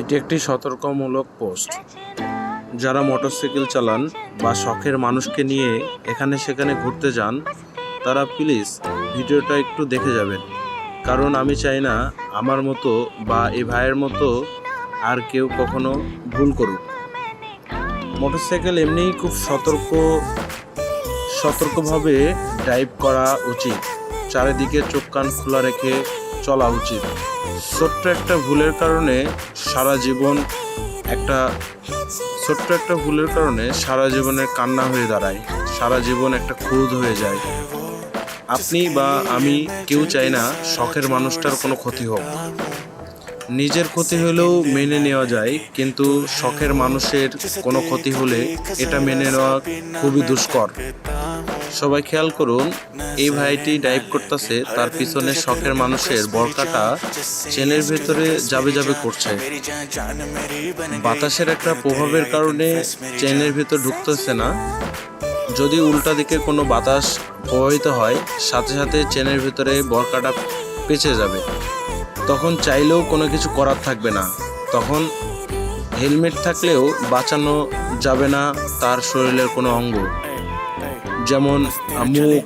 এটি একটি সতর্কমূলক পোস্ট। যারা মোটরসাইকেল চালান বা শখের মানুষকে নিয়ে এখানে সেখানে ঘুরতে যান, তারা প্লিজ ভিডিওটা একটু দেখে যাবেন। কারণ আমি চাই না আমার মতো বা এই ভাইয়ের মতো আর কেউ কখনো ভুল করুক। মোটরসাইকেল এমনিই খুব সতর্ক, সতর্কভাবে ড্রাইভ করা উচিত। চারিদিকে চোখ কান খোলা রেখে চলা উচিত। ছোট্ট একটা ভুলের কারণে সারা জীবন একটা ছোট্ট একটা ভুলের কারণে সারা জীবনের কান্না হয়ে দাঁড়ায়। সারা জীবন একটা খুদ হয়ে যায়। আপনি বা আমি কেউ চাই না শখের মানুষটার কোনো ক্ষতি হোক। নিজের ক্ষতি হলেও মেনে নেওয়া যায়, কিন্তু শখের মানুষের কোনো ক্ষতি হলে এটা মেনে নেওয়া খুবই দুষ্কর। সবাই খেয়াল করুন, এই ভাইটি ডাইভ করতেছে, তার পিছনে শখের মানুষের বরকাটা চেনের ভেতরে যাবে যাবে করছে। বাতাসের একটা প্রভাবের কারণে চেনের ভেতর ঢুকতেছে না। যদি উল্টা দিকে কোনো বাতাস প্রবাহিত হয়, সাথে সাথে চেনের ভিতরে বরকাটা পেঁচে যাবে তখন চাইলেও কোনো কিছু করার থাকবে না তখন হেলমেট থাকলেও বাঁচানো যাবে না তার শরীরের কোনো অঙ্গ যেমন মুখ